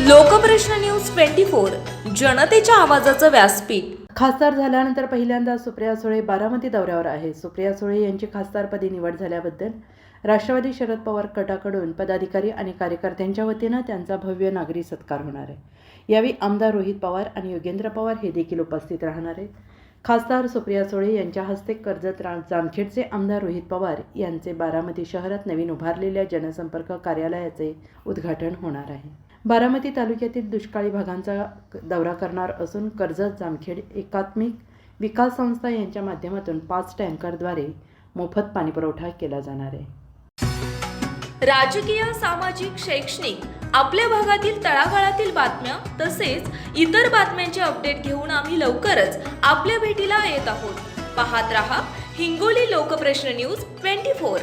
Lokprashna news twenty four जनतेच्या आवाजाचं व्यासपीठ. खासदार झाल्यानंतर पहिल्यांदा सुप्रिया सुळे बारामती दौऱ्यावर आहे. सुप्रिया सुळे यांची खासदारपदी निवड झाल्याबद्दल राष्ट्रवादी शरद पवार गटाकडून पदाधिकारी आणि कार्यकर्त्यांच्या वतीनं त्यांचा भव्य नागरी सत्कार होणार आहे. यावेळी आमदार रोहित पवार आणि योगेंद्र पवार हे देखील उपस्थित राहणार आहेत. खासदार सुप्रिया सुळे यांच्या हस्ते कर्जत रा- जामखेडचे आमदार रोहित पवार यांचे बारामती शहरात नवीन उभारलेल्या जनसंपर्क कार्यालयाचे उद्घाटन होणार आहे. बारामती तालुक्यातील दुष्काळी भागांचा दौरा करणार असून कर्जत जामखेड एकात्मिक विकास संस्था यांच्या माध्यमातून पाच टँकरद्वारे मोफत पाणीपुरवठा केला जाणार आहे. राजकीय सामाजिक शैक्षणिक आपल्या भागातील तळागाळातील बातम्या तसेच इतर बातम्यांचे अपडेट घेऊन आम्ही लवकरच आपल्या भेटीला येत आहोत. पाहत रहा Hingoli Lokprashna news twenty four.